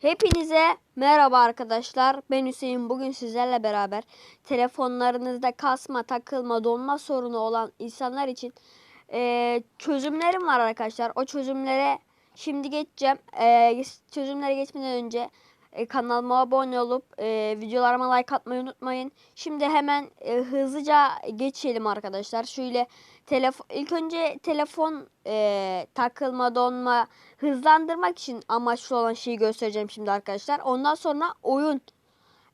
Hepinize merhaba arkadaşlar. Ben Hüseyin. Bugün sizlerle beraber telefonlarınızda kasma, takılma, donma sorunu olan insanlar için eee, çözümlerim var arkadaşlar. O çözümlere şimdi geçeceğim. Eee, çözümlere geçmeden önce e, kanalıma abone olup e, videolarıma like atmayı unutmayın. Şimdi hemen e, hızlıca geçelim arkadaşlar. Şöyle telefon ilk önce telefon e, takılma, donma, hızlandırmak için amaçlı olan şeyi göstereceğim şimdi arkadaşlar. Ondan sonra oyun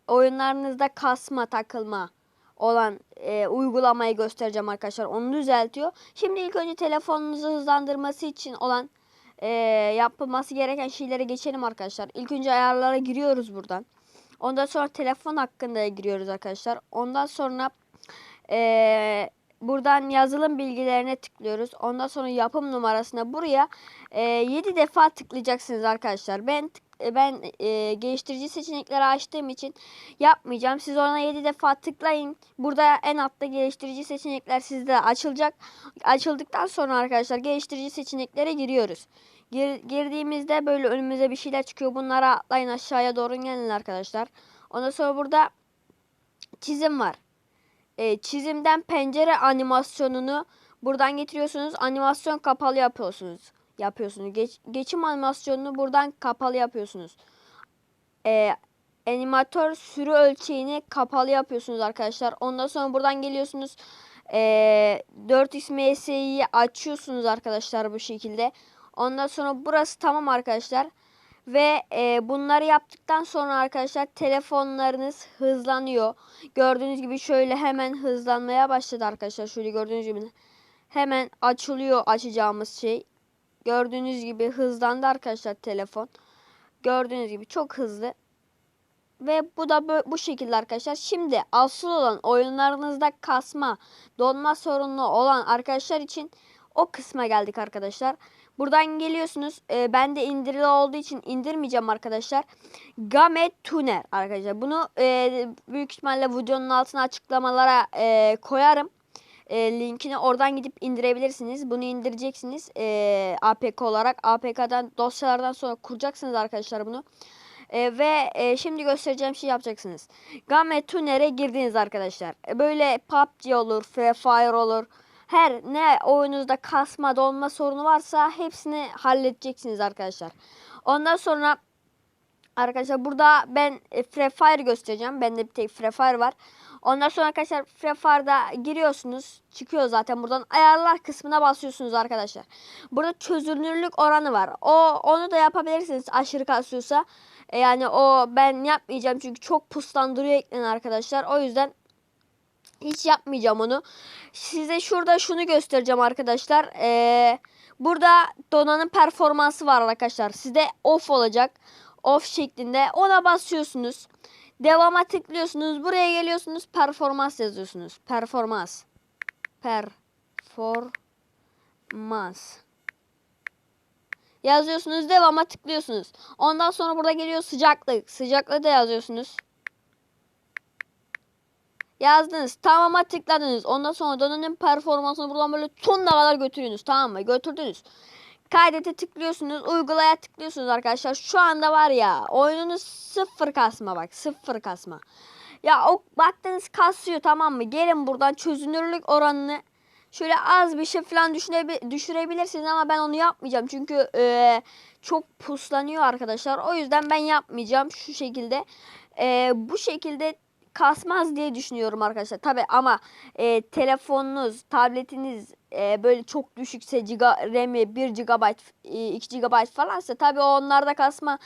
oyunlarınızda kasma, takılma olan e, uygulamayı göstereceğim arkadaşlar. Onu düzeltiyor. Şimdi ilk önce telefonunuzu hızlandırması için olan e, yapılması gereken şeylere geçelim arkadaşlar. İlk önce ayarlara giriyoruz buradan. Ondan sonra telefon hakkında giriyoruz arkadaşlar. Ondan sonra e, buradan yazılım bilgilerine tıklıyoruz. Ondan sonra yapım numarasına buraya e, 7 defa tıklayacaksınız arkadaşlar. Ben tık- e, ben e, geliştirici seçenekleri açtığım için yapmayacağım. Siz ona 7 defa tıklayın. Burada en altta geliştirici seçenekler sizde açılacak. Açıldıktan sonra arkadaşlar geliştirici seçeneklere giriyoruz. Gir- girdiğimizde böyle önümüze bir şeyler çıkıyor. Bunlara atlayın aşağıya doğru gelin arkadaşlar. Ondan sonra burada çizim var. E, çizimden pencere animasyonunu buradan getiriyorsunuz. Animasyon kapalı yapıyorsunuz. Yapıyorsunuz. Geç- geçim animasyonunu buradan kapalı yapıyorsunuz. E, animatör sürü ölçeğini kapalı yapıyorsunuz arkadaşlar. Ondan sonra buradan geliyorsunuz. E, 4x MSI'yi açıyorsunuz arkadaşlar bu şekilde. Ondan sonra burası tamam arkadaşlar. Ve e, bunları yaptıktan sonra arkadaşlar telefonlarınız hızlanıyor. Gördüğünüz gibi şöyle hemen hızlanmaya başladı arkadaşlar. Şöyle gördüğünüz gibi hemen açılıyor açacağımız şey. Gördüğünüz gibi hızlandı arkadaşlar telefon. Gördüğünüz gibi çok hızlı. Ve bu da bö- bu şekilde arkadaşlar. Şimdi asıl olan oyunlarınızda kasma, donma sorunu olan arkadaşlar için o kısma geldik arkadaşlar. Buradan geliyorsunuz. Ee, ben de indirili olduğu için indirmeyeceğim arkadaşlar. Game Tuner arkadaşlar. Bunu e, büyük ihtimalle videonun altına açıklamalara e, koyarım. E, linkini oradan gidip indirebilirsiniz. Bunu indireceksiniz e, APK olarak. APK'dan dosyalardan sonra kuracaksınız arkadaşlar bunu. E, ve e, şimdi göstereceğim şey yapacaksınız. Game Tuner'e girdiniz arkadaşlar. E, böyle PUBG olur, Free Fire olur. Her ne oyununuzda kasma, donma sorunu varsa hepsini halledeceksiniz arkadaşlar. Ondan sonra arkadaşlar burada ben e, Free Fire göstereceğim. Bende bir tek Free Fire var. Ondan sonra arkadaşlar Free Fire'da giriyorsunuz. Çıkıyor zaten buradan. Ayarlar kısmına basıyorsunuz arkadaşlar. Burada çözünürlük oranı var. O onu da yapabilirsiniz aşırı kasıyorsa. E, yani o ben yapmayacağım çünkü çok puslandırıyor ekranı arkadaşlar. O yüzden hiç yapmayacağım onu. Size şurada şunu göstereceğim arkadaşlar. Ee, burada donanım performansı var arkadaşlar. Sizde off olacak. Off şeklinde. Ona basıyorsunuz. Devama tıklıyorsunuz. Buraya geliyorsunuz. Performans yazıyorsunuz. Performans. Performans. Yazıyorsunuz. Devama tıklıyorsunuz. Ondan sonra burada geliyor sıcaklık. Sıcaklığı da yazıyorsunuz. Yazdınız. Tamama tıkladınız. Ondan sonra donanım performansını buradan böyle sonuna kadar götürüyorsunuz. Tamam mı? Götürdünüz. Kaydete tıklıyorsunuz. Uygulaya tıklıyorsunuz arkadaşlar. Şu anda var ya oyununuz sıfır kasma bak. Sıfır kasma. Ya o baktınız kasıyor tamam mı? Gelin buradan çözünürlük oranını şöyle az bir şey falan düşürebilirsiniz ama ben onu yapmayacağım. Çünkü e, çok puslanıyor arkadaşlar. O yüzden ben yapmayacağım şu şekilde. E, bu şekilde kasmaz diye düşünüyorum arkadaşlar. Tabi ama e, telefonunuz, tabletiniz e, böyle çok düşükse giga, RAM'i 1 GB, e, 2 GB falansa tabi onlarda kasma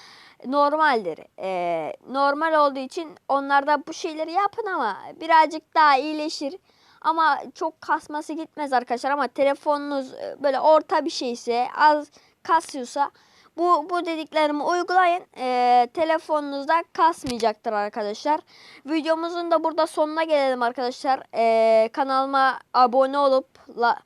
normaldir. E, normal olduğu için onlarda bu şeyleri yapın ama birazcık daha iyileşir. Ama çok kasması gitmez arkadaşlar ama telefonunuz e, böyle orta bir şeyse az kasıyorsa bu, bu dediklerimi uygulayın. Ee, telefonunuzda kasmayacaktır arkadaşlar. Videomuzun da burada sonuna gelelim arkadaşlar. Ee, kanalıma abone olup la,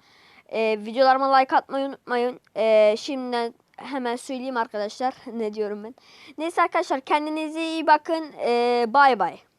e, videolarıma like atmayı unutmayın. Ee, şimdiden hemen söyleyeyim arkadaşlar. ne diyorum ben. Neyse arkadaşlar kendinize iyi bakın. Ee, bay bay.